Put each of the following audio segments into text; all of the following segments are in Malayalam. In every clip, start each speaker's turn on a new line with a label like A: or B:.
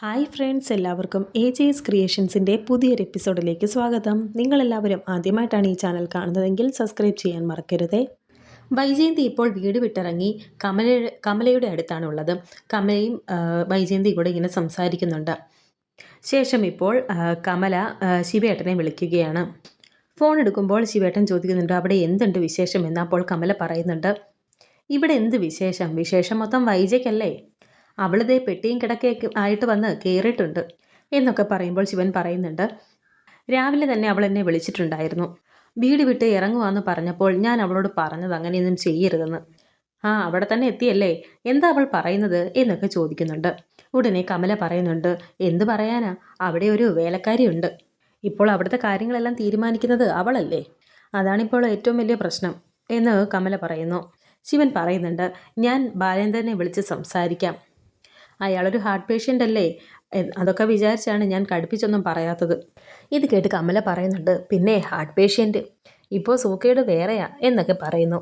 A: ഹായ് ഫ്രണ്ട്സ് എല്ലാവർക്കും എ ജെ എസ് ക്രിയേഷൻസിന്റെ പുതിയൊരു എപ്പിസോഡിലേക്ക് സ്വാഗതം. നിങ്ങളെല്ലാവരും ആദ്യമായിട്ടാണ് ഈ ചാനൽ കാണുന്നതെങ്കിൽ സബ്സ്ക്രൈബ് ചെയ്യാൻ മറക്കരുതേ. വൈജയന്തി ഇപ്പോൾ വീട് വിട്ടിറങ്ങി കമല കമലയുടെ അടുത്താണുള്ളത്. കമലയും വൈജയന്തി കൂടെ ഇങ്ങനെ സംസാരിക്കുന്നുണ്ട്. ശേഷം ഇപ്പോൾ കമല ശിവേട്ടനെ വിളിക്കുകയാണ്. ഫോൺ എടുക്കുമ്പോൾ ശിവേട്ടൻ ചോദിക്കുന്നുണ്ട് അവിടെ എന്തുണ്ട് വിശേഷം? എന്ന് അപ്പോൾ കമല പറയുന്നുണ്ട്. ഇവിടെ എന്ത് വിശേഷം? വിശേഷം മൊത്തം വൈജയ്ക്കല്ലേ? അവളിതേ പെട്ടിയും കിടക്കയൊക്കെ ആയിട്ട് വന്ന് കയറിയിട്ടുണ്ട് എന്നൊക്കെ പറയുമ്പോൾ ശിവൻ പറയുന്നുണ്ട് രാവിലെ തന്നെ അവൾ എന്നെ വിളിച്ചിട്ടുണ്ടായിരുന്നു. വീട് വിട്ട് ഇറങ്ങുവാന്ന് പറഞ്ഞപ്പോൾ ഞാൻ അവളോട് പറഞ്ഞത് അങ്ങനെയൊന്നും ചെയ്യരുതെന്ന്. ആ അവിടെ തന്നെ എത്തിയല്ലേ? എന്താ അവൾ പറയുന്നത്? എന്നൊക്കെ ചോദിക്കുന്നുണ്ട്. ഉടനെ കമല പറയുന്നുണ്ട് എന്ത് പറയാനാ? അവിടെ ഒരു വേലക്കാരിയുണ്ട്. ഇപ്പോൾ അവിടുത്തെ കാര്യങ്ങളെല്ലാം തീരുമാനിക്കുന്നത് അവളല്ലേ? അതാണിപ്പോൾ ഏറ്റവും വലിയ പ്രശ്നം എന്ന് കമല പറയുന്നു. ശിവൻ പറയുന്നുണ്ട് ഞാൻ ബാലേന്ദ്രനെ വിളിച്ച് സംസാരിക്കാം. അയാളൊരു ഹാർട്ട് പേഷ്യന്റ് അല്ലേ? അതൊക്കെ വിചാരിച്ചാണ് ഞാൻ കടുപ്പിച്ചൊന്നും പറയാത്തത്. ഇത് കേട്ട് കമല പറയുന്നുണ്ട് പിന്നെ ഹാർട്ട് പേഷ്യന്റ് ഇപ്പോൾ സൂക്കയുടെ വേറെയാ എന്നൊക്കെ പറയുന്നു.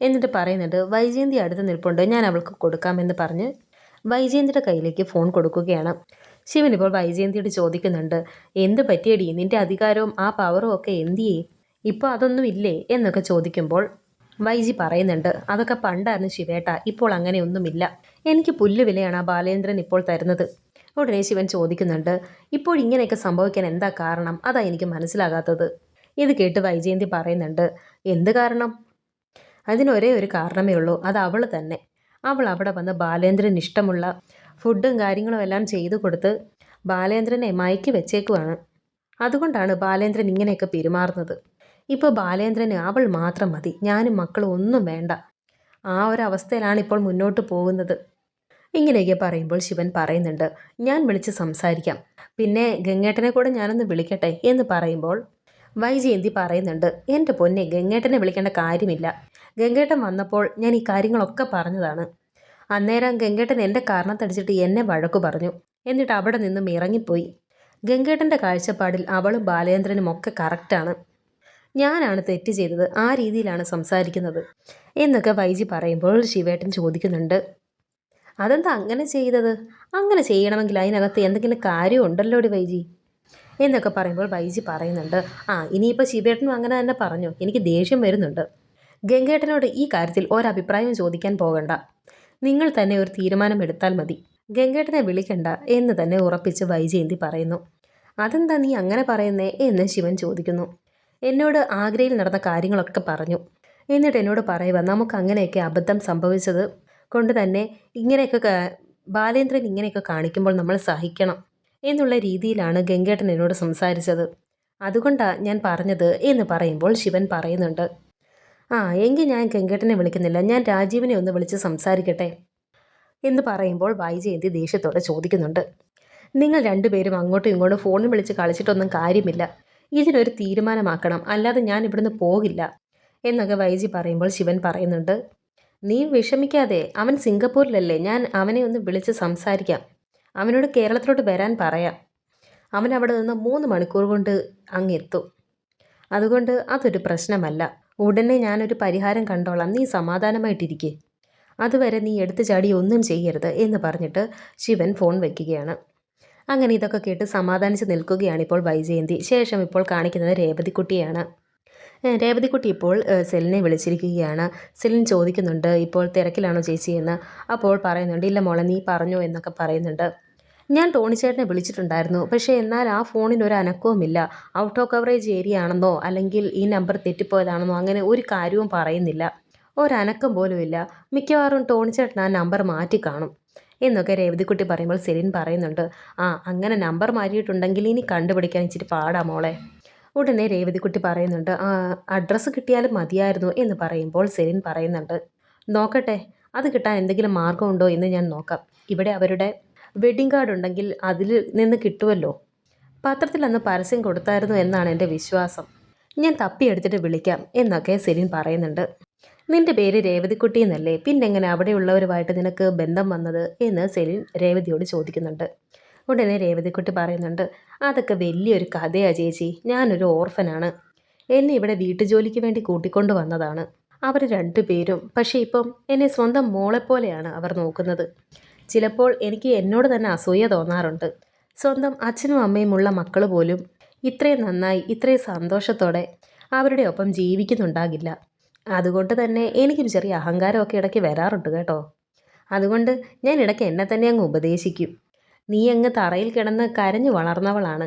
A: എന്നിട്ട് പറയുന്നുണ്ട് വൈജയന്തി അടുത്ത് നിൽപ്പുണ്ട് ഞാൻ അവൾക്ക് കൊടുക്കാമെന്ന് പറഞ്ഞ് വൈജയന്തിയുടെ കയ്യിലേക്ക് ഫോൺ കൊടുക്കുകയാണ്. ശിവൻ ഇപ്പോൾ വൈജയന്തിയോട് ചോദിക്കുന്നുണ്ട് എന്ത് പറ്റിയടി? നിന്റെ അധികാരവും ആ പവറും ഒക്കെ എന്തിയേ? ഇപ്പോൾ അതൊന്നും ഇല്ലേ? എന്നൊക്കെ ചോദിക്കുമ്പോൾ വൈജി പറയുന്നുണ്ട് അതൊക്കെ പണ്ടായിരുന്നു ശിവേട്ട ഇപ്പോൾ അങ്ങനെയൊന്നുമില്ല എനിക്ക് പുല്ല് വിലയാണ് ആ ബാലേന്ദ്രൻ ഇപ്പോൾ തരുന്നത്. ഉടനെ ശിവൻ ചോദിക്കുന്നുണ്ട് ഇപ്പോൾ ഇങ്ങനെയൊക്കെ സംഭവിക്കാൻ എന്താ കാരണം? അതാ എനിക്ക് മനസ്സിലാകാത്തത്. ഇത് കേട്ട് വൈജയന്തി പറയുന്നുണ്ട് എന്ത് കാരണം? അതിനൊരേ ഒരു കാരണമേ ഉള്ളൂ അത് അവൾ തന്നെ. അവൾ അവിടെ വന്ന് ബാലേന്ദ്രൻ ഇഷ്ടമുള്ള ഫുഡും കാര്യങ്ങളും എല്ലാം ചെയ്തു കൊടുത്ത് ബാലേന്ദ്രനെ മയക്കി വെച്ചേക്കുവാണ്. അതുകൊണ്ടാണ് ബാലേന്ദ്രൻ ഇങ്ങനെയൊക്കെ പെരുമാറുന്നത്. ഇപ്പോൾ ബാലേന്ദ്രന് അവൾ മാത്രം മതി ഞാനും മക്കളും ഒന്നും വേണ്ട. ആ ഒരു അവസ്ഥയിലാണ് ഇപ്പോൾ മുന്നോട്ട് പോകുന്നത്. ഇങ്ങനെയൊക്കെ പറയുമ്പോൾ ശിവൻ പറയുന്നുണ്ട് ഞാൻ വിളിച്ച് സംസാരിക്കാം. പിന്നെ ഗംഗേട്ടനെ കൂടെ ഞാനൊന്ന് വിളിക്കട്ടെ? എന്ന് പറയുമ്പോൾ വൈജയന്തി പറയുന്നുണ്ട് എന്റെ പൊന്നെ ഗംഗേട്ടനെ വിളിക്കേണ്ട കാര്യമില്ല. ഗംഗേട്ടൻ വന്നപ്പോൾ ഞാൻ ഈ കാര്യങ്ങളൊക്കെ പറഞ്ഞതാണ്. അന്നേരം ഗംഗേട്ടൻ എന്റെ കാരണത്തടിച്ചിട്ട് എന്നെ വഴക്കു പറഞ്ഞു. എന്നിട്ട് അവിടെ നിന്നും ഇറങ്ങിപ്പോയി. ഗംഗേട്ടന്റെ കാഴ്ചപ്പാടിൽ അവളും ബാലേന്ദ്രനും ഒക്കെ കറക്റ്റാണ്. ഞാനാണ് തെറ്റ് ചെയ്തത് ആ രീതിയിലാണ് സംസാരിക്കുന്നത്. എന്നൊക്കെ വൈജി പറയുമ്പോൾ ശിവേട്ടൻ ചോദിക്കുന്നുണ്ട് അതെന്താ അങ്ങനെ ചെയ്തത്? അങ്ങനെ ചെയ്യണമെങ്കിൽ അതിനകത്ത് എന്തെങ്കിലും കാര്യമുണ്ടല്ലോ ഡി വൈജി? എന്നൊക്കെ പറയുമ്പോൾ വൈജി പറയുന്നുണ്ട്. ആ ഇനിയിപ്പോൾ ശിവേട്ടനും അങ്ങനെ തന്നെ പറഞ്ഞു. എനിക്ക് ദേഷ്യം വരുന്നുണ്ട്. ഗംഗേട്ടനോട് ഈ കാര്യത്തിൽ ഒരഭിപ്രായം ചോദിക്കാൻ പോകണ്ട. നിങ്ങൾ തന്നെ ഒരു തീരുമാനം എടുത്താൽ മതി. ഗംഗേട്ടനെ വിളിക്കണ്ട എന്ന് തന്നെ ഉറപ്പിച്ച് വൈജയന്തി പറയുന്നു. അതെന്താ നീ അങ്ങനെ പറയുന്നേ എന്ന് ശിവൻ ചോദിക്കുന്നു. എന്നോട് ആഗ്രയിൽ നടന്ന കാര്യങ്ങളൊക്കെ പറഞ്ഞു. എന്നിട്ട് എന്നോട് പറയുക നമുക്ക് അങ്ങനെയൊക്കെ അബദ്ധം സംഭവിച്ചത് കൊണ്ട് തന്നെ ഇങ്ങനെയൊക്കെ ബാലേന്ദ്രൻ ഇങ്ങനെയൊക്കെ കാണിക്കുമ്പോൾ നമ്മൾ സഹിക്കണം എന്നുള്ള രീതിയിലാണ് ഗംഗേട്ടൻ എന്നോട് സംസാരിച്ചത്. അതുകൊണ്ടാണ് ഞാൻ പറഞ്ഞത് എന്ന് പറയുമ്പോൾ ശിവൻ പറയുന്നുണ്ട്. ആ എങ്കിൽ ഞാൻ ഗംഗേട്ടനെ വിളിക്കുന്നില്ല. ഞാൻ രാജീവിനെ ഒന്ന് വിളിച്ച് സംസാരിക്കട്ടെ എന്ന് പറയുമ്പോൾ വൈജയന്തി ദേഷ്യത്തോടെ ചോദിക്കുന്നുണ്ട്. നിങ്ങൾ രണ്ടുപേരും അങ്ങോട്ടും ഇങ്ങോട്ടും ഫോണിൽ വിളിച്ച് കളിച്ചിട്ടൊന്നും കാര്യമില്ല. ഇതിനൊരു തീരുമാനമാക്കണം. അല്ലാതെ ഞാൻ ഇവിടുന്ന് പോകില്ല എന്നൊക്കെ വൈജി പറയുമ്പോൾ ശിവൻ പറയുന്നുണ്ട്. നീ വിഷമിക്കാതെ അവൻ സിംഗപ്പൂരിലല്ലേ ഞാൻ അവനെ ഒന്ന് വിളിച്ച് സംസാരിക്കാം. അവനോട് കേരളത്തിലോട്ട് വരാൻ പറയാം. അവൻ അവിടെ നിന്ന് മൂന്ന് മണിക്കൂർ കൊണ്ട് അങ്ങെത്തും. അതുകൊണ്ട് അതൊരു പ്രശ്നമല്ല. ഉടനെ ഞാനൊരു പരിഹാരം കണ്ടോളാം. നീ സമാധാനമായിട്ടിരിക്കെ. അതുവരെ നീ എടുത്തു ചാടി ഒന്നും ചെയ്യരുത് എന്ന് പറഞ്ഞിട്ട് ശിവൻ ഫോൺ വെക്കുകയാണ്. അങ്ങനെ ഇതൊക്കെ കേട്ട് സമാധാനിച്ച് നിൽക്കുകയാണ് ഇപ്പോൾ വൈജയന്തി. ശേഷം ഇപ്പോൾ കാണിക്കുന്നത് രേവതിക്കുട്ടിയാണ്. രേവതിക്കുട്ടി ഇപ്പോൾ സെലിനെ വിളിച്ചിരിക്കുകയാണ്. സെലിൻ ചോദിക്കുന്നുണ്ട് ഇപ്പോൾ തിരക്കിലാണോ ചേച്ചി? എന്ന്. അപ്പോൾ പറയുന്നുണ്ട് ഇല്ല മോളെ നീ പറഞ്ഞോ എന്നൊക്കെ പറയുന്നുണ്ട്. ഞാൻ ടോണിച്ചേട്ടനെ വിളിച്ചിട്ടുണ്ടായിരുന്നു പക്ഷേ എന്നാൽ ആ ഫോണിന് ഒരു അനക്കവുമില്ല ഔട്ട് ഓഫ് കവറേജ് ഏരിയ ആണെന്നോ അല്ലെങ്കിൽ ഈ നമ്പർ തെറ്റിപ്പോയതാണെന്നോ അങ്ങനെ ഒരു കാര്യവും പറയുന്നില്ല. ഒരനക്കം ഇല്ല. മിക്കവാറും ടോണിച്ചേട്ടൻ ആ നമ്പർ മാറ്റി കാണും എന്നൊക്കെ രേവതിക്കുട്ടി പറയുമ്പോൾ സെലിൻ പറയുന്നുണ്ട്. ആ അങ്ങനെ നമ്പർ മാറ്റിയിട്ടുണ്ടെങ്കിൽ ഇനി കണ്ടുപിടിക്കാൻ ഇച്ചിരി പാടാ മോളെ. ഉടനെ രേവതിക്കുട്ടി പറയുന്നുണ്ട് അഡ്രസ്സ് കിട്ടിയാലും മതിയായിരുന്നു എന്ന് പറയുമ്പോൾ സെലിൻ പറയുന്നുണ്ട് നോക്കട്ടെ അത് കിട്ടാൻ എന്തെങ്കിലും മാർഗമുണ്ടോ എന്ന് ഞാൻ നോക്കാം. ഇവിടെ അവരുടെ വെഡിങ് കാർഡ് ഉണ്ടെങ്കിൽ അതിൽ നിന്ന് കിട്ടുമല്ലോ പത്രത്തിൽ അന്ന് പരസ്യം കൊടുത്തായിരുന്നു എന്നാണ് എന്റെ വിശ്വാസം. ഞാൻ തപ്പിയെടുത്തിട്ട് വിളിക്കാം എന്നൊക്കെ സെലിൻ പറയുന്നുണ്ട്. നിന്റെ പേര് രേവതിക്കുട്ടി എന്നല്ലേ? പിന്നെങ്ങനെ അവിടെയുള്ളവരുമായിട്ട് നിനക്ക് ബന്ധം വന്നത്? എന്ന് സെലിൻ രേവതിയോട് ചോദിക്കുന്നുണ്ട്. ഉടനെ രേവതിക്കുട്ടി പറയുന്നുണ്ട് അതൊക്കെ വലിയൊരു കഥയാ ചേച്ചി. ഞാനൊരു ഓർഫനാണ്. എന്നെ ഇവിടെ വീട്ടുജോലിക്ക് വേണ്ടി കൂട്ടിക്കൊണ്ടു വന്നതാണ്. അവർ രണ്ടുപേരും പക്ഷേ ഇപ്പം എന്നെ സ്വന്തം മോളെപ്പോലെയാണ് അവർ നോക്കുന്നത്. ചിലപ്പോൾ എനിക്ക് എന്നോട് തന്നെ അസൂയ തോന്നാറുണ്ട്. സ്വന്തം അച്ഛനും അമ്മയും ഉള്ള മക്കൾ പോലും ഇത്രയും നന്നായി ഇത്രയും സന്തോഷത്തോടെ അവരുടെ ഒപ്പം ജീവിക്കുന്നുണ്ടാകില്ല. അതുകൊണ്ട് തന്നെ എനിക്കും ചെറിയ അഹങ്കാരമൊക്കെ ഇടയ്ക്ക് വരാറുണ്ട് കേട്ടോ. അതുകൊണ്ട് ഞാൻ ഇടയ്ക്ക് എന്നെ തന്നെ അങ്ങ് ഉപദേശിക്കും. നീ അങ്ങ് തറയിൽ കിടന്ന് കരഞ്ഞു വളർന്നവളാണ്.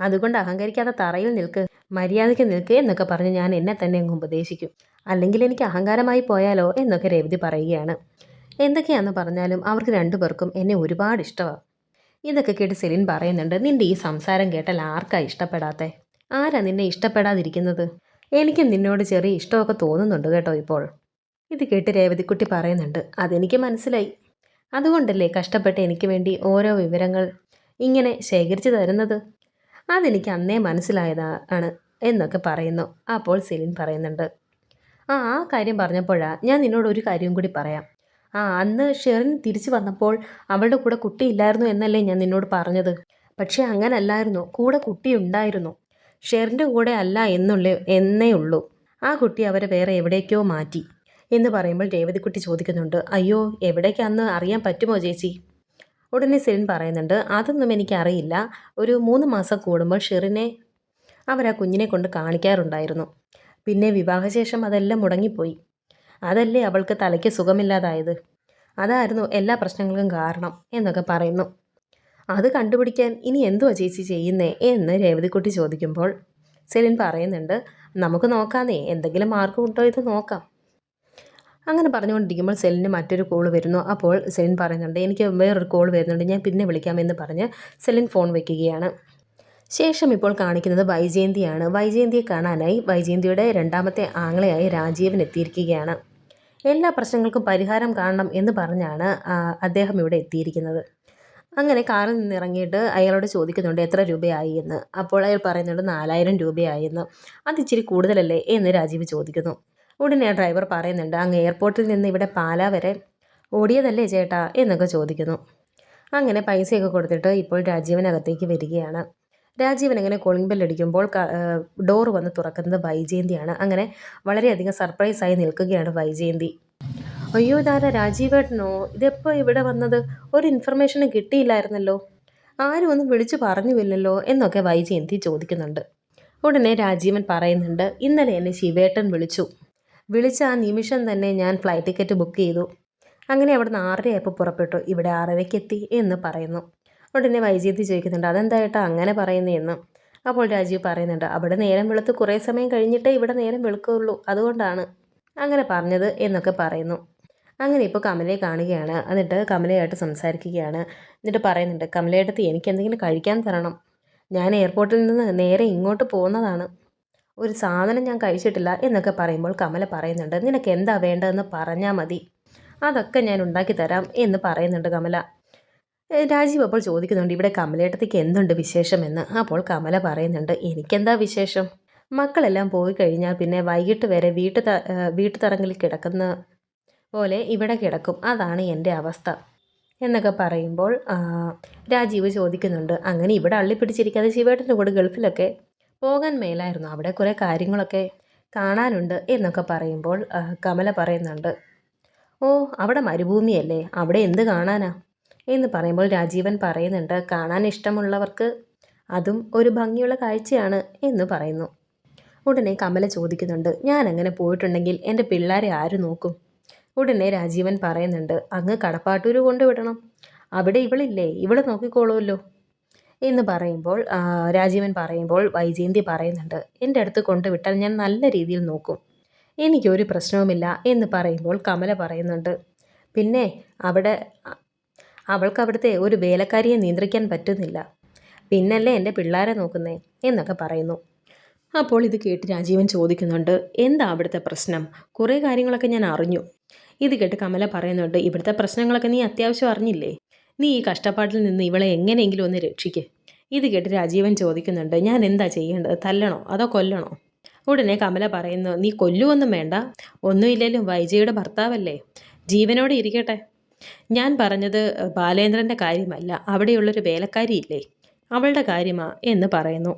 A: അതുകൊണ്ട് അഹങ്കരിക്കാതെ തറയിൽ നിൽക്ക്. മര്യാദയ്ക്ക് നിൽക്കുക എന്നൊക്കെ പറഞ്ഞ് ഞാൻ എന്നെ തന്നെ അങ്ങ് ഉപദേശിക്കും. അല്ലെങ്കിൽ എനിക്ക് അഹങ്കാരമായി പോയാലോ എന്നൊക്കെ രേവതി പറയുകയാണ്. എന്തൊക്കെയാണെന്ന് പറഞ്ഞാലും അവർക്ക് രണ്ടുപേർക്കും എന്നെ ഒരുപാട് ഇഷ്ടമാണ് ഇതൊക്കെ കേട്ട് സെലിൻ പറയുന്നുണ്ട് നിന്റെ ഈ സംസാരം കേട്ടാൽ ആർക്കാ ഇഷ്ടപ്പെടാത്തെ? ആരാ നിന്നെ ഇഷ്ടപ്പെടാതിരിക്കുന്നത്? എനിക്കും നിന്നോട് ചെറിയ ഇഷ്ടമൊക്കെ തോന്നുന്നുണ്ട് കേട്ടോ ഇപ്പോൾ. ഇത് കേട്ട് രേവതിക്കുട്ടി പറയുന്നുണ്ട് അതെനിക്ക് മനസ്സിലായി. അതുകൊണ്ടല്ലേ കഷ്ടപ്പെട്ട് എനിക്ക് വേണ്ടി ഓരോ വിവരങ്ങൾ ഇങ്ങനെ ശേഖരിച്ചു തരുന്നത്? അതെനിക്ക് അന്നേ മനസ്സിലായതാ ആണ് എന്നൊക്കെ പറയുന്നു. അപ്പോൾ സെലിൻ പറയുന്നുണ്ട്. ആ ആ കാര്യം പറഞ്ഞപ്പോഴാണ് ഞാൻ നിന്നോട് ഒരു കാര്യം കൂടി പറയാം. ആ അന്ന് ഷെറിൻ തിരിച്ചു വന്നപ്പോൾ അവളുടെ കൂടെ കുട്ടിയില്ലായിരുന്നു എന്നല്ലേ ഞാൻ നിന്നോട് പറഞ്ഞത്. പക്ഷേ അങ്ങനല്ലായിരുന്നു. കൂടെ കുട്ടി ഉണ്ടായിരുന്നു. ഷെറിന്റെ കൂടെ അല്ല എന്നുള്ള എന്നേ ഉള്ളൂ. ആ കുട്ടി അവരെ വേറെ എവിടേക്കോ മാറ്റി. എന്ന് പറയുമ്പോൾ രേവതിക്കുട്ടി ചോദിക്കുന്നുണ്ട് അയ്യോ എവിടേക്കാന്ന് അറിയാൻ പറ്റുമോ ചേച്ചി? ഉടനെ സെലിൻ പറയുന്നുണ്ട് അതൊന്നും എനിക്കറിയില്ല. ഒരു മൂന്ന് മാസം കൂടുമ്പോൾ ഷെറിനെ അവർ ആ കുഞ്ഞിനെ കൊണ്ട് കാണിക്കാറുണ്ടായിരുന്നു. പിന്നെ വിവാഹശേഷം അതെല്ലാം മുടങ്ങിപ്പോയി. അതല്ലേ അവൾക്ക് തലയ്ക്ക് സുഖമില്ലാതായത്? അതായിരുന്നു എല്ലാ പ്രശ്നങ്ങൾക്കും കാരണം എന്നൊക്കെ പറയുന്നു. അത് കണ്ടുപിടിക്കാൻ ഇനി എന്തുവാ ചേച്ചി ചെയ്യുന്നേ? എന്ന് രേവതിക്കുട്ടി ചോദിക്കുമ്പോൾ സെലിൻ പറയുന്നുണ്ട് നമുക്ക് നോക്കാന്നേ എന്തെങ്കിലും മാർക്ക് ഉണ്ടോ ഇത് നോക്കാം. അങ്ങനെ പറഞ്ഞുകൊണ്ടിരിക്കുമ്പോൾ സെലിന് മറ്റൊരു കോൾ വരുന്നു. അപ്പോൾ സെലിൻ പറയുന്നുണ്ട് എനിക്ക് വേറൊരു കോൾ വരുന്നുണ്ട്. ഞാൻ പിന്നെ വിളിക്കാമെന്ന് പറഞ്ഞ് സെലിൻ ഫോൺ വയ്ക്കുകയാണ് ശേഷം ഇപ്പോൾ കാണിക്കുന്നത് വൈജയന്തിയാണ്. വൈജയന്തിയെ കാണാനായി വൈജയന്തിയുടെ രണ്ടാമത്തെ ആങ്ങളയായി രാജീവൻ എത്തിയിരിക്കുകയാണ്. എല്ലാ പ്രശ്നങ്ങൾക്കും പരിഹാരം കാണണം എന്ന് പറഞ്ഞാണ് അദ്ദേഹം ഇവിടെ എത്തിയിരിക്കുന്നത്. അങ്ങനെ കാറിൽ നിന്ന് ഇറങ്ങിയിട്ട് അയാളോട് ചോദിക്കുന്നുണ്ട് എത്ര രൂപയായി എന്ന്? അപ്പോൾ അയാൾ പറയുന്നുണ്ട് നാലായിരം രൂപയായി എന്ന്. അത് ഇച്ചിരി കൂടുതലല്ലേ? എന്ന് രാജീവ് ചോദിക്കുന്നു. ഉടനെ ആ ഡ്രൈവർ പറയുന്നുണ്ട് അങ്ങ് എയർപോർട്ടിൽ നിന്ന് ഇവിടെ പാലാ വരെ ഓടിയതല്ലേ ചേട്ടാ? എന്നൊക്കെ ചോദിക്കുന്നു. അങ്ങനെ പൈസയൊക്കെ കൊടുത്തിട്ട് ഇപ്പോൾ രാജീവനകത്തേക്ക് വരികയാണ്. രാജീവൻ അങ്ങനെ കോളിംഗ് ബെൽ അടിക്കുമ്പോൾ ഡോർ വന്ന് തുറക്കുന്നത് വൈജയന്തിയാണ്. അങ്ങനെ വളരെയധികം സർപ്രൈസായി നിൽക്കുകയാണ് വൈജയന്തി. അയ്യോ ഇതാരാ രാജീവേട്ടനോ? ഇതെപ്പോൾ ഇവിടെ വന്നത്? ഒരു ഇൻഫർമേഷനും കിട്ടിയില്ലായിരുന്നല്ലോ. ആരും ഒന്നും വിളിച്ചു പറഞ്ഞുമില്ലല്ലോ എന്നൊക്കെ വൈജയന്തി ചോദിക്കുന്നുണ്ട്. ഉടനെ രാജീവൻ പറയുന്നുണ്ട് ഇന്നലെ എന്നെ ശിവേട്ടൻ വിളിച്ചു. വിളിച്ച ആ നിമിഷം തന്നെ ഞാൻ ഫ്ലൈറ്റ് ടിക്കറ്റ് ബുക്ക് ചെയ്തു. അങ്ങനെ അവിടെ നിന്ന് ആറരയായപ്പോൾ പുറപ്പെട്ടു. ഇവിടെ ആറരയ്ക്ക് എത്തി എന്ന് പറയുന്നു. ഉടനെ വൈജയത്തി ചോദിക്കുന്നുണ്ട് അതെന്തായിട്ടാ അങ്ങനെ പറയുന്നതെന്ന് അപ്പോൾ രാജീവ് പറയുന്നുണ്ട് അവിടെ നേരം വെളുത്ത് കുറേ സമയം കഴിഞ്ഞിട്ടേ ഇവിടെ നേരം വെളുക്കുള്ളൂ അതുകൊണ്ടാണ്. അങ്ങനെ പറഞ്ഞത് എന്നൊക്കെ പറയുന്നു. അങ്ങനെ ഇപ്പോൾ കമലയെ കാണുകയാണ്. എന്നിട്ട് കമലയായിട്ട് സംസാരിക്കുകയാണ്. എന്നിട്ട് പറയുന്നുണ്ട് കമലയെടുത്ത് എനിക്ക് എന്തെങ്കിലും കഴിക്കാൻ തരണം. ഞാൻ എയർപോർട്ടിൽ നിന്ന് നേരെ ഇങ്ങോട്ട് പോകുന്നതാണ്. ഒരു സാധനം ഞാൻ കഴിച്ചിട്ടില്ല എന്നൊക്കെ പറയുമ്പോൾ കമല പറയുന്നുണ്ട് നിനക്ക് എന്താ വേണ്ടതെന്ന് പറഞ്ഞാൽ മതി. അതൊക്കെ ഞാൻ ഉണ്ടാക്കി തരാം എന്ന് പറയുന്നുണ്ട് കമല. രാജീവ് അപ്പോൾ ചോദിക്കുന്നുണ്ട് ഇവിടെ കമലേട്ടത്തേക്ക് എന്തുണ്ട് വിശേഷമെന്ന്? അപ്പോൾ കമല പറയുന്നുണ്ട് എനിക്കെന്താ വിശേഷം? മക്കളെല്ലാം പോയി കഴിഞ്ഞാൽ പിന്നെ വൈകിട്ട് വരെ വീട്ടു വീട്ടുതറങ്ങളിൽ കിടക്കുന്ന പോലെ ഇവിടെ കിടക്കും. അതാണ് എന്റെ അവസ്ഥ എന്നൊക്കെ പറയുമ്പോൾ രാജീവ് ചോദിക്കുന്നുണ്ട് അങ്ങനെ ഇവിടെ അള്ളിപ്പിടിച്ചിരിക്കാതെ ശിവേട്ടന്റെ കൂടെ ഗൾഫിലൊക്കെ പോകാൻ മേലായിരുന്നു. അവിടെ കുറേ കാര്യങ്ങളൊക്കെ കാണാനുണ്ട് എന്നൊക്കെ പറയുമ്പോൾ കമല പറയുന്നുണ്ട് ഓ അവിടെ മരുഭൂമിയല്ലേ? അവിടെ എന്ത് കാണാനാ? എന്ന് പറയുമ്പോൾ രാജീവൻ പറയുന്നുണ്ട് കാണാൻ ഇഷ്ടമുള്ളവർക്ക് അതും ഒരു ഭംഗിയുള്ള കാഴ്ചയാണ് എന്ന് പറയുന്നു. ഉടനെ കമല ചോദിക്കുന്നുണ്ട് ഞാൻ അങ്ങനെ പോയിട്ടുണ്ടെങ്കിൽ എന്റെ പിള്ളേരെ ആര് നോക്കും? ഉടനെ രാജീവൻ പറയുന്നുണ്ട് അങ്ങ് കടപ്പാട്ടൂർ കൊണ്ടുവിടണം. അവിടെ ഇവളില്ലേ? ഇവളെ നോക്കിക്കോളുമല്ലോ എന്ന് പറയുമ്പോൾ രാജീവൻ പറയുമ്പോൾ വൈജയന്തി പറയുന്നുണ്ട് എന്റെ അടുത്ത് കൊണ്ടുവിട്ടാൽ ഞാൻ നല്ല രീതിയിൽ നോക്കും. എനിക്കൊരു പ്രശ്നവുമില്ല എന്ന് പറയുമ്പോൾ കമല പറയുന്നുണ്ട്. പിന്നെ അവിടെ അവൾക്ക് അവിടുത്തെ ഒരു വേലക്കാരിയെ നിയന്ത്രിക്കാൻ പറ്റുന്നില്ല. പിന്നല്ലേ എന്റെ പിള്ളേരെ നോക്കുന്നേ? എന്നൊക്കെ പറയുന്നു. അപ്പോൾ ഇത് കേട്ട് രാജീവൻ ചോദിക്കുന്നുണ്ട് എന്താ അവിടുത്തെ പ്രശ്നം? കുറേ കാര്യങ്ങളൊക്കെ ഞാൻ അറിഞ്ഞു. ഇത് കേട്ട് കമല പറയുന്നുണ്ട് ഇവിടുത്തെ പ്രശ്നങ്ങളൊക്കെ നീ അത്യാവശ്യം അറിഞ്ഞില്ലേ? നീ ഈ കഷ്ടപ്പാട്ടിൽ നിന്ന് ഇവളെ എങ്ങനെയെങ്കിലും ഒന്ന് രക്ഷിക്ക്. ഇത് കേട്ട് രാജീവൻ ചോദിക്കുന്നുണ്ട് ഞാൻ എന്താ ചെയ്യേണ്ടത്? തല്ലണോ? അതോ കൊല്ലണോ? ഉടനെ കമല പറയുന്നു നീ കൊല്ലുവൊന്നും വേണ്ട. ഒന്നുമില്ലേലും വൈജയുടെ ഭർത്താവല്ലേ. ജീവനോടെ ഇരിക്കട്ടെ. ഞാൻ പറഞ്ഞത് ബാലേന്ദ്രന്റെ കാര്യമല്ല. അവിടെയുള്ളൊരു വേലക്കാരിയില്ലേ അവളുടെ കാര്യമാ എന്ന് പറയുന്നു.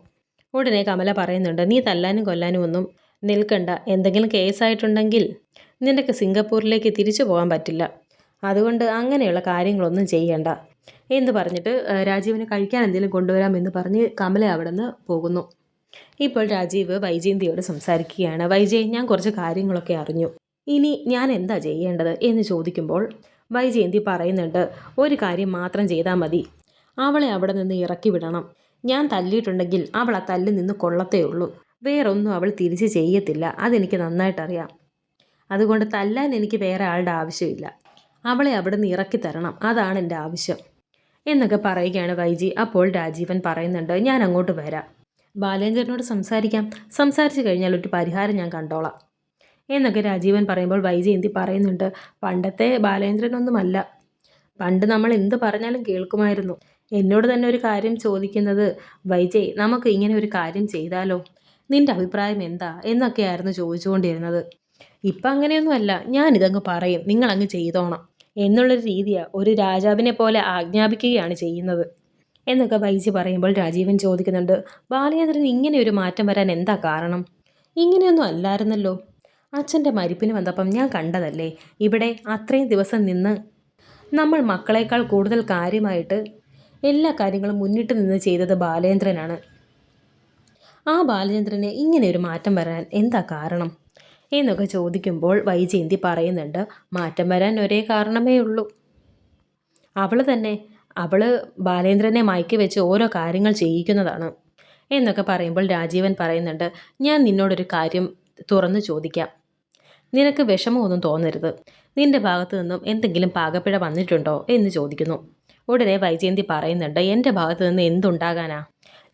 A: ഉടനെ കമല പറയുന്നുണ്ട് നീ തല്ലാനും കൊല്ലാനും ഒന്നും നിൽക്കണ്ട. എന്തെങ്കിലും കേസായിട്ടുണ്ടെങ്കിൽ നിനക്ക് സിംഗപ്പൂരിലേക്ക് തിരിച്ചു പോകാൻ പറ്റില്ല. അതുകൊണ്ട് അങ്ങനെയുള്ള കാര്യങ്ങളൊന്നും ചെയ്യണ്ട. എന്ന് പറഞ്ഞിട്ട് രാജീവിന് കഴിക്കാൻ എന്തെങ്കിലും കൊണ്ടുവരാമെന്ന് പറഞ്ഞ് കമല അവിടെ നിന്ന് പോകുന്നു. ഇപ്പോൾ രാജീവ് വൈജയന്തിയോട് സംസാരിക്കുകയാണ്. വൈജയ് ഞാൻ കുറച്ച് കാര്യങ്ങളൊക്കെ അറിഞ്ഞു. ഇനി ഞാൻ എന്താ ചെയ്യേണ്ടത് എന്ന് ചോദിക്കുമ്പോൾ വൈജയന്തി പറയുന്നുണ്ട് ഒരു കാര്യം മാത്രം ചെയ്താൽ മതി. അവളെ അവിടെ നിന്ന് ഇറക്കി വിടണം. ഞാൻ തല്ലിയിട്ടുണ്ടെങ്കിൽ അവൾ ആ തല്ലിൽ നിന്ന് കൊള്ളത്തേ ഉള്ളൂ. വേറൊന്നും അവൾ തിരിച്ച് ചെയ്യത്തില്ല. അതെനിക്ക് നന്നായിട്ടറിയാം. അതുകൊണ്ട് തല്ലാൻ എനിക്ക് വേറെ ആളുടെ ആവശ്യമില്ല. അവളെ അവിടെ നിന്ന് ഇറക്കി തരണം. അതാണ് എന്റെ ആവശ്യം. എന്നൊക്കെ പറയുകയാണ് വൈജി. അപ്പോൾ രാജീവൻ പറയുന്നുണ്ട് ഞാൻ അങ്ങോട്ട് വരാം. ബാലേന്ദ്രനോട് സംസാരിക്കാം. സംസാരിച്ചു കഴിഞ്ഞാൽ ഒരു പരിഹാരം ഞാൻ കണ്ടോളാം. എന്നൊക്കെ രാജീവൻ പറയുമ്പോൾ വൈജി വൈജയന്തി പറയുന്നുണ്ട് പണ്ടത്തെ ബാലേന്ദ്രനൊന്നുമല്ല. പണ്ട് നമ്മൾ എന്ത് പറഞ്ഞാലും കേൾക്കുമായിരുന്നു. എന്നോട് തന്നെ ഒരു കാര്യം ചോദിക്കുന്നത് വൈജയ് നമുക്ക് ഇങ്ങനെ ഒരു കാര്യം ചെയ്താലോ? നിന്റെ അഭിപ്രായം എന്താ? എന്നൊക്കെയായിരുന്നു ചോദിച്ചുകൊണ്ടിരുന്നത്. ഇപ്പം അങ്ങനെയൊന്നുമല്ല. ഞാനിതങ്ങ് പറയും. നിങ്ങളങ്ങ് ചെയ്തോണം. എന്നുള്ളൊരു രീതിയാണ് ഒരു രാജാവിനെ പോലെ ആജ്ഞാപിക്കുകയാണ് ചെയ്യുന്നത്. എന്നൊക്കെ വൈജി പറയുമ്പോൾ രാജീവൻ ചോദിക്കുന്നുണ്ട് ബാലചന്ദ്രൻ ഇങ്ങനെ ഒരു മാറ്റം വരാൻ എന്താ കാരണം? ഇങ്ങനെയൊന്നും അല്ലായിരുന്നല്ലോ. അച്ഛന്റെ മരിപ്പിന് വന്നപ്പം ഞാൻ കണ്ടതല്ലേ ഇവിടെ അത്രയും ദിവസം നിന്ന് നമ്മൾ മക്കളെക്കാൾ കൂടുതൽ കാര്യമായിട്ട് എല്ലാ കാര്യങ്ങളും മുന്നിട്ട് നിന്ന് ചെയ്തത് ബാലേന്ദ്രനാണ്. ആ ബാലചന്ദ്രന് ഇങ്ങനെ ഒരു മാറ്റം വരാൻ എന്താ കാരണം? എന്നൊക്കെ ചോദിക്കുമ്പോൾ വൈജയന്തി പറയുന്നുണ്ട് മാറ്റം വരാൻ ഒരേ കാരണമേ ഉള്ളൂ. അവൾ തന്നെ അവൾ ബാലേന്ദ്രനെ മയക്കി വെച്ച് ഓരോ കാര്യങ്ങൾ ചെയ്യിക്കുന്നതാണ്. എന്നൊക്കെ പറയുമ്പോൾ രാജീവൻ പറയുന്നുണ്ട് ഞാൻ നിന്നോടൊരു കാര്യം തുറന്നു ചോദിക്കാം. നിനക്ക് വിഷമമൊന്നും തോന്നരുത്. നിന്റെ ഭാഗത്തു നിന്നും എന്തെങ്കിലും പാകപ്പിഴ വന്നിട്ടുണ്ടോ? എന്ന് ചോദിക്കുന്നു. ഉടനെ വൈജയന്തി പറയുന്നുണ്ട് എന്റെ ഭാഗത്തു നിന്ന് എന്തുണ്ടാകാനാ?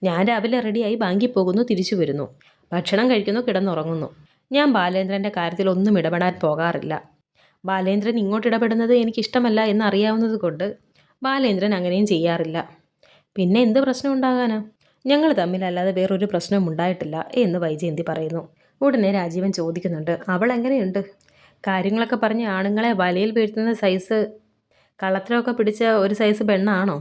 A: ഞാൻ രാവിലെ റെഡിയായി ബാങ്കിൽ പോകുന്നു തിരിച്ചു വരുന്നു. ഭക്ഷണം കഴിക്കുന്നു കിടന്നുറങ്ങുന്നു. ഞാൻ ബാലേന്ദ്രന്റെ കാര്യത്തിൽ ഒന്നും ഇടപെടാൻ പോകാറില്ല. ബാലേന്ദ്രൻ ഇങ്ങോട്ട് ഇടപെടുന്നത് എനിക്കിഷ്ടമല്ല എന്നറിയാവുന്നത് കൊണ്ട് ബാലേന്ദ്രൻ അങ്ങനെയും ചെയ്യാറില്ല. പിന്നെ എന്ത് പ്രശ്നം ഉണ്ടാകാനാ? ഞങ്ങൾ തമ്മിലല്ലാതെ വേറൊരു പ്രശ്നവും ഉണ്ടായിട്ടില്ല എന്ന് വൈജയന്തി പറയുന്നു. ഉടനെ രാജീവൻ ചോദിക്കുന്നുണ്ട് അവൾ എങ്ങനെയുണ്ട്? കാര്യങ്ങളൊക്കെ പറഞ്ഞ് ആണുങ്ങളെ വലയിൽ വീഴ്ത്തുന്ന സൈസ് കള്ളത്തിലൊക്കെ പിടിച്ച ഒരു സൈസ് പെണ്ണാണോ?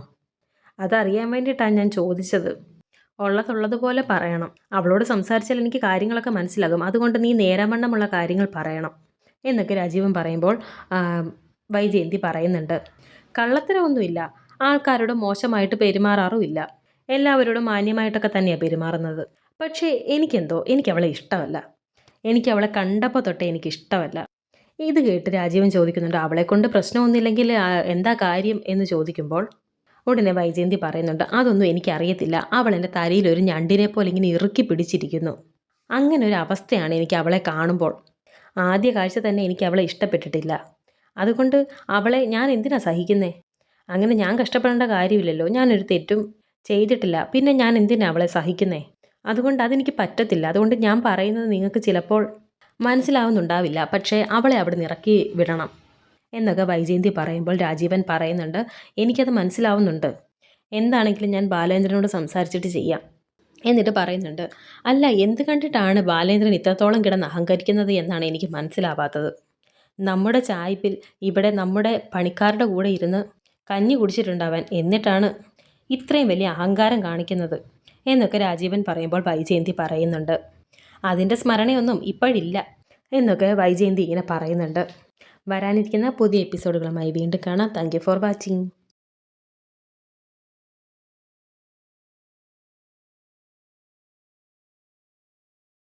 A: അതറിയാൻ വേണ്ടിയിട്ടാണ് ഞാൻ ചോദിച്ചത്. ഉള്ളതുള്ളതുപോലെ പറയണം. അവളോട് സംസാരിച്ചാൽ എനിക്ക് കാര്യങ്ങളൊക്കെ മനസ്സിലാകും. അതുകൊണ്ട് നീ നേരാമണ്ണമുള്ള കാര്യങ്ങൾ പറയണം. എന്നൊക്കെ രാജീവൻ പറയുമ്പോൾ വൈജയന്തി പറയുന്നുണ്ട്. കള്ളത്തരമൊന്നുമില്ല. ആൾക്കാരോട് മോശമായിട്ട് പെരുമാറാറുമില്ല. എല്ലാവരോടും മാന്യമായിട്ടൊക്കെ തന്നെയാണ് പെരുമാറുന്നത്. പക്ഷേ എനിക്കെന്തോ? എനിക്ക് അവളെ ഇഷ്ടമല്ല. എനിക്ക് അവളെ കണ്ടപ്പോൾ തൊട്ടേ എനിക്ക് ഇഷ്ടമല്ല ഇത് കേട്ട് രാജീവൻ ചോദിക്കുന്നുണ്ട് അവളെ കൊണ്ട് പ്രശ്നമൊന്നുമില്ലെങ്കിൽ എന്താ കാര്യം? എന്ന് ചോദിക്കുമ്പോൾ ഉടനെ വൈജയന്തി പറയുന്നുണ്ട് അതൊന്നും എനിക്കറിയത്തില്ല. അവൾ എന്റെ തലയിൽ ഒരു ഞണ്ടിനെ പോലെ ഇങ്ങനെ ഇറുക്കി പിടിച്ചിരിക്കുന്നു. അങ്ങനെ ഒരു അവസ്ഥയാണ് എനിക്ക് അവളെ കാണുമ്പോൾ. ആദ്യ കാഴ്ച തന്നെ എനിക്ക് അവളെ ഇഷ്ടപ്പെട്ടിട്ടില്ല. അതുകൊണ്ട് അവളെ ഞാൻ എന്തിനാ സഹിക്കുന്നേ? അങ്ങനെ ഞാൻ കഷ്ടപ്പെടേണ്ട കാര്യമില്ലല്ലോ. ഞാനൊരു തെറ്റും ചെയ്തിട്ടില്ല. പിന്നെ ഞാൻ എന്തിനാ അവളെ സഹിക്കുന്നേ? അതുകൊണ്ട് അതെനിക്ക് പറ്റത്തില്ല. അതുകൊണ്ട് ഞാൻ പറയുന്നത് നിങ്ങൾക്ക് ചിലപ്പോൾ മനസ്സിലാവുന്നുണ്ടാവില്ല. പക്ഷേ അവളെ അവിടെ നിന്ന് ഇറക്കി വിടണം. എന്നൊക്കെ വൈജയന്തി പറയുമ്പോൾ രാജീവൻ പറയുന്നുണ്ട്. എനിക്കത് മനസ്സിലാവുന്നുണ്ട്. എന്താണെങ്കിലും ഞാൻ ബാലേന്ദ്രനോട് സംസാരിച്ചിട്ട് ചെയ്യാം എന്നിട്ട് പറയുന്നുണ്ട്. അല്ല എന്ത് കണ്ടിട്ടാണ് ബാലേന്ദ്രൻ ഇത്രത്തോളം കിടന്ന് അഹങ്കരിക്കുന്നത് എന്നാണ് എനിക്ക് മനസ്സിലാവാത്തത്. നമ്മുടെ ചായ്പിൽ ഇവിടെ നമ്മുടെ പണിക്കാരുടെ കൂടെ ഇരുന്ന് കഞ്ഞി കുടിച്ചിട്ടുണ്ടാവാൻ എന്നിട്ടാണ് ഇത്രയും വലിയ അഹങ്കാരം കാണിക്കുന്നത് എന്നൊക്കെ രാജീവൻ പറയുമ്പോൾ വൈജയന്തി പറയുന്നുണ്ട്. അതിന്റെ സ്മരണയൊന്നും ഇപ്പോഴില്ല എന്നൊക്കെ വൈജയന്തി ഇങ്ങനെ പറയുന്നുണ്ട്. വരാനിരിക്കുന്ന പുതിയ എപ്പിസോഡുകളുമായി വീണ്ടും കാണാം. Thank for watching